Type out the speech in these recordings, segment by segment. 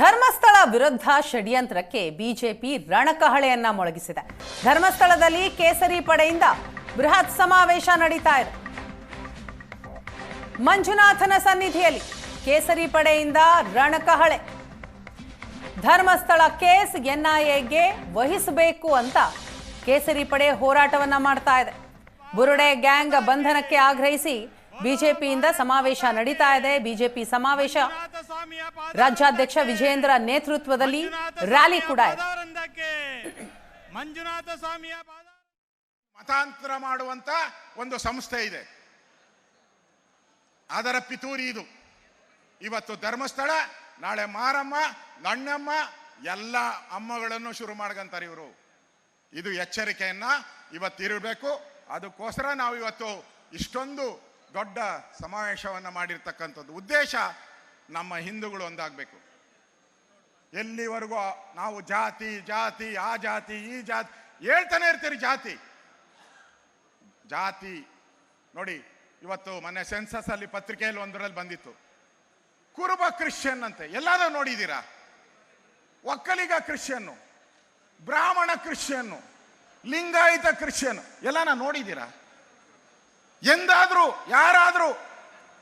ಧರ್ಮಸ್ಥಳ ವಿರುದ್ಧ ಷಡ್ಯಂತ್ರಕ್ಕೆ ಬಿಜೆಪಿ ರಣಕಹಳೆಯನ್ನ ಮೊಳಗಿಸಿದೆ. ಧರ್ಮಸ್ಥಳದಲ್ಲಿ ಕೇಸರಿ ಪಡೆಯಿಂದ ಬೃಹತ್ ಸಮಾವೇಶ ನಡೀತಾ ಇದೆ. ಮಂಜುನಾಥನ ಸನ್ನಿಧಿಯಲ್ಲಿ ಕೇಸರಿ ಪಡೆಯಿಂದ ರಣಕಹಳೆ. ಧರ್ಮಸ್ಥಳ ಕೇಸ್ ಎನ್ಐಎಗೆ ವಹಿಸಬೇಕು ಅಂತ ಕೇಸರಿ ಪಡೆ ಹೋರಾಟವನ್ನ ಮಾಡ್ತಾ ಇದೆ. ಬುರುಡೆ ಗ್ಯಾಂಗ್ ಬಂಧನಕ್ಕೆ ಆಗ್ರಹಿಸಿ ಬಿಜೆಪಿಯಿಂದ ಸಮಾವೇಶ ನಡೀತಾ ಇದೆ. ಬಿಜೆಪಿ ಸಮಾವೇಶ ರಾಜ್ಯಾಧ್ಯಕ್ಷ ವಿಜಯೇಂದ್ರ ನೇತೃತ್ವದಲ್ಲಿ ರ್ಯಾಲಿ ಕೂಡ ಮಂಜುನಾಥ ಸ್ವಾಮಿಯ ಮತಾಂತರ ಮಾಡುವಂತ ಒಂದು ಸಂಸ್ಥೆ ಇದೆ. ಅದರ ಪಿತೂರಿ ಇದು. ಇವತ್ತು ಧರ್ಮಸ್ಥಳ ನಾಳೆ ಮಾರಮ್ಮ ಗಣ್ಣಮ್ಮ ಎಲ್ಲ ಅಮ್ಮಗಳನ್ನು ಶುರು ಮಾಡ್ಕಂತಾರೆ ಇವರು. ಇದು ಎಚ್ಚರಿಕೆಯನ್ನ ಇವತ್ತಿರಬೇಕು ಅದಕ್ಕೋಸ್ಕರ ನಾವು ಇವತ್ತು ಇಷ್ಟೊಂದು ದೊಡ್ಡ ಸಮಾವೇಶವನ್ನು ಮಾಡಿರ್ತಕ್ಕಂಥದ್ದು. ಉದ್ದೇಶ ನಮ್ಮ ಹಿಂದೂಗಳು ಒಂದಾಗಬೇಕು. ಎಲ್ಲಿವರೆಗೂ ನಾವು ಜಾತಿ ಜಾತಿ, ಆ ಜಾತಿ, ಈ ಜಾತಿ, ಹೇಳ್ತಾನೆ ಇರ್ತೀರಿ ಜಾತಿ. ಜಾತಿ, ನೋಡಿ, ಇವತ್ತು ಮೊನ್ನೆ ಸೆನ್ಸಸ್ ಅಲ್ಲಿ ಪತ್ರಿಕೆಯಲ್ಲಿ ಒಂದರಲ್ಲಿ ಬಂದಿತ್ತು. ಕುರುಬ ಕ್ರಿಶ್ಚಿಯನ್ ಅಂತೆ, ಎಲ್ಲಾದ್ರೂ ನೋಡಿದ್ದೀರಾ? ಒಕ್ಕಲಿಗ ಕ್ರಿಶ್ಚಿಯನ್ನು, ಬ್ರಾಹ್ಮಣ ಕ್ರಿಶ್ಚಿಯನ್ನು, ಲಿಂಗಾಯತ ಕ್ರಿಶ್ಚಿಯನ್ ಎಲ್ಲಾನ ನೋಡಿದ್ದೀರಾ? ಎಂದಾದ್ರೂ, ಯಾರಾದ್ರೂ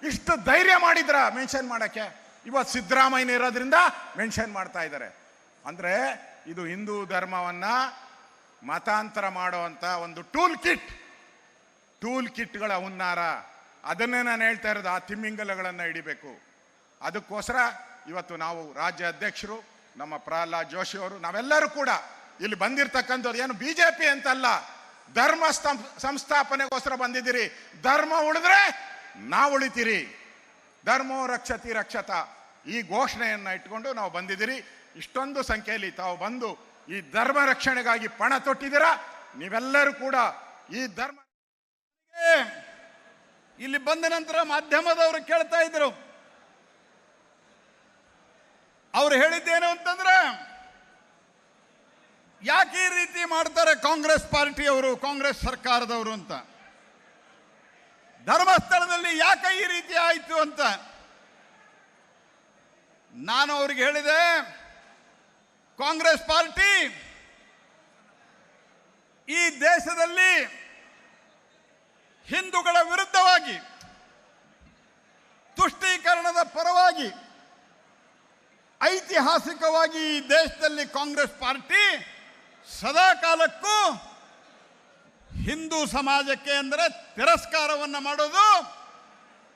ಇಷ್ಟು ಧೈರ್ಯ ಮಾಡಿದ್ರ ಮೆನ್ಷನ್ ಮಾಡಕ್ಕೆ. ಇವತ್ತು ಸಿದ್ದರಾಮಯ್ಯ ಇರೋದ್ರಿಂದ ಮೆನ್ಷನ್ ಮಾಡ್ತಾ ಇದ್ದಾರೆ ಅಂದ್ರೆ ಇದು ಹಿಂದೂ ಧರ್ಮವನ್ನ ಮತಾಂತರ ಮಾಡುವಂತ ಒಂದು ಟೂಲ್ ಕಿಟ್. ಟೂಲ್ ಕಿಟ್ಗಳ ಹುನ್ನಾರ. ಅದನ್ನೇ ನಾನು ಹೇಳ್ತಾ ಇರೋದು, ಆ ತಿಮ್ಮಿಂಗಲಗಳನ್ನು ಹಿಡಿಬೇಕು. ಅದಕ್ಕೋಸ್ಕರ ಇವತ್ತು ನಾವು ರಾಜ್ಯ ಅಧ್ಯಕ್ಷರು, ನಮ್ಮ ಪ್ರಹ್ಲಾದ್ ಜೋಶಿ ಅವರು, ನಾವೆಲ್ಲರೂ ಕೂಡ ಇಲ್ಲಿ ಬಂದಿರತಕ್ಕಂಥದ್ದು ಏನು ಬಿಜೆಪಿ ಅಂತಲ್ಲ, ಧರ್ಮ ಸಂಸ್ಥಾಪನೆಗೋಸ್ಕರ ಬಂದಿದ್ದೀರಿ. ಧರ್ಮ ಉಳಿದ್ರೆ ನಾವು ಉಳಿತೀರಿ. ಧರ್ಮೋ ರಕ್ಷತಿ ರಕ್ಷತ. ಈ ಘೋಷಣೆಯನ್ನು ಇಟ್ಕೊಂಡು ನಾವು ಬಂದಿದ್ದೀರಿ. ಇಷ್ಟೊಂದು ಸಂಖ್ಯೆಯಲ್ಲಿ ತಾವು ಬಂದು ಈ ಧರ್ಮ ರಕ್ಷಣೆಗಾಗಿ ಪಣ ತೊಟ್ಟಿದ್ದೀರಾ? ನೀವೆಲ್ಲರೂ ಕೂಡ ಈ ಧರ್ಮ ಇಲ್ಲಿ ಬಂದ ನಂತರ ಮಾಧ್ಯಮದವರು ಕೇಳ್ತಾ ಇದ್ರು. ಅವ್ರು ಹೇಳಿದ್ದೇನು ಅಂತಂದ್ರೆ, ಯಾಕೆ ಈ ರೀತಿ ಮಾಡ್ತಾರೆ ಕಾಂಗ್ರೆಸ್ ಪಾರ್ಟಿಯವರು, ಕಾಂಗ್ರೆಸ್ ಸರ್ಕಾರದವರು ಅಂತ? ಧರ್ಮಸ್ಥಳದಲ್ಲಿ ಯಾಕೆ ಈ ರೀತಿ ಆಯಿತು ಅಂತ? ನಾನು ಅವ್ರಿಗೆ ಹೇಳಿದೆ, ಕಾಂಗ್ರೆಸ್ ಪಾರ್ಟಿ ಈ ದೇಶದಲ್ಲಿ ಹಿಂದೂಗಳ ವಿರುದ್ಧವಾಗಿ, ತುಷ್ಟೀಕರಣದ ಪರವಾಗಿ, ಐತಿಹಾಸಿಕವಾಗಿ ಈ ದೇಶದಲ್ಲಿ ಕಾಂಗ್ರೆಸ್ ಪಾರ್ಟಿ ಸದಾ ಕಾಲಕ್ಕೂ ಹಿಂದೂ ಸಮಾಜಕ್ಕೆ ಅಂದರೆ ತಿರಸ್ಕಾರವನ್ನು ಮಾಡೋದು,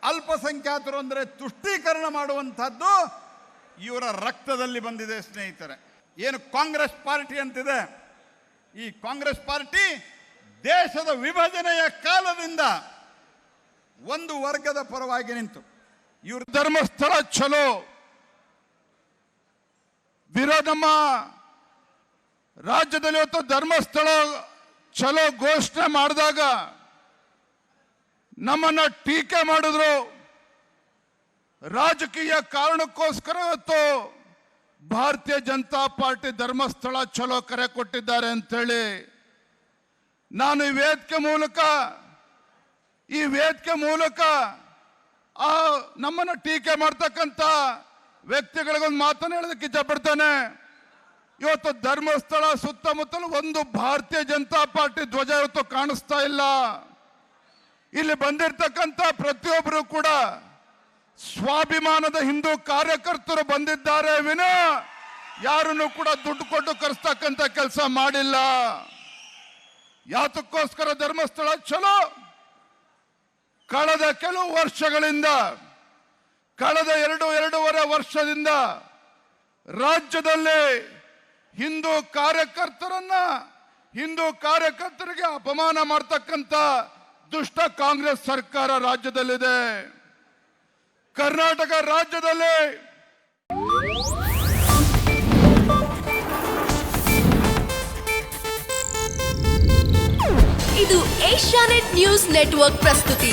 ಅಲ್ಪಸಂಖ್ಯಾತರು ಅಂದರೆ ತುಷ್ಟೀಕರಣ ಮಾಡುವಂಥದ್ದು ಇವರ ರಕ್ತದಲ್ಲಿ ಬಂದಿದೆ ಸ್ನೇಹಿತರೆ. ಏನು ಕಾಂಗ್ರೆಸ್ ಪಾರ್ಟಿ ಅಂತಿದೆ? ಈ ಕಾಂಗ್ರೆಸ್ ಪಾರ್ಟಿ ದೇಶದ ವಿಭಜನೆಯ ಕಾಲದಿಂದ ಒಂದು ವರ್ಗದ ಪರವಾಗಿ ನಿಂತು. ಇವ್ರ ಧರ್ಮಸ್ಥಳ ಚಲೋ ವಿರೋಧಮ್ಮ ರಾಜ್ಯದಲ್ಲಿ ಇವತ್ತು ಧರ್ಮಸ್ಥಳ ಚಲೋ ಘೋಷಣೆ ಮಾಡಿದಾಗ ನಮ್ಮನ್ನ ಟೀಕೆ ಮಾಡಿದ್ರು. ರಾಜಕೀಯ ಕಾರಣಕ್ಕೋಸ್ಕರ ಇವತ್ತು ಭಾರತೀಯ ಜನತಾ ಪಾರ್ಟಿ ಧರ್ಮಸ್ಥಳ ಚಲೋ ಕರೆ ಕೊಟ್ಟಿದ್ದಾರೆ ಅಂತೇಳಿ ನಾನು ಈ ವೇದಿಕೆ ಮೂಲಕ, ಈ ವೇದಿಕೆ ಮೂಲಕ ಆ ನಮ್ಮನ್ನ ಟೀಕೆ ಮಾಡ್ತಕ್ಕಂಥ ವ್ಯಕ್ತಿಗಳಿಗೊಂದು ಮಾತನ್ನು ಹೇಳೋದಕ್ಕೆ ಇಷ್ಟಪಡ್ತಾನೆ ಇವತ್ತು ಧರ್ಮಸ್ಥಳ ಸುತ್ತಮುತ್ತಲು ಒಂದು ಭಾರತೀಯ ಜನತಾ ಪಾರ್ಟಿ ಧ್ವಜ ಇವತ್ತು ಕಾಣಿಸ್ತಾ ಇಲ್ಲ. ಇಲ್ಲಿ ಬಂದಿರತಕ್ಕಂತ ಪ್ರತಿಯೊಬ್ಬರು ಕೂಡ ಸ್ವಾಭಿಮಾನದ ಹಿಂದೂ ಕಾರ್ಯಕರ್ತರು ಬಂದಿದ್ದಾರೆ ವಿನ. ಯಾರನ್ನು ಕೂಡ ದುಡ್ಡು ಕೊಟ್ಟು ಕರೆಸ್ತಕ್ಕಂಥ ಕೆಲಸ ಮಾಡಿಲ್ಲ. ಯಾತಕ್ಕೋಸ್ಕರ ಧರ್ಮಸ್ಥಳ ಚಲೋ. ಕಳೆದ ಕೆಲವು ವರ್ಷಗಳಿಂದ, ಕಳೆದ ಎರಡು, ಎರಡೂವರೆ ವರ್ಷದಿಂದ ರಾಜ್ಯದಲ್ಲಿ ಹಿಂದೂ ಕಾರ್ಯಕರ್ತರನ್ನ, ಹಿಂದೂ ಕಾರ್ಯಕರ್ತರಿಗೆ ಅಪಮಾನ ಮಾಡ್ತಕ್ಕಂಥ ದುಷ್ಟ ಕಾಂಗ್ರೆಸ್ ಸರ್ಕಾರ ರಾಜ್ಯದಲ್ಲಿದೆ. ಕರ್ನಾಟಕ ರಾಜ್ಯದಲ್ಲಿ ಇದು ಏಷ್ಯಾನೆಟ್ ನ್ಯೂಸ್ ನೆಟ್ವರ್ಕ್ ಪ್ರಸ್ತುತಿ.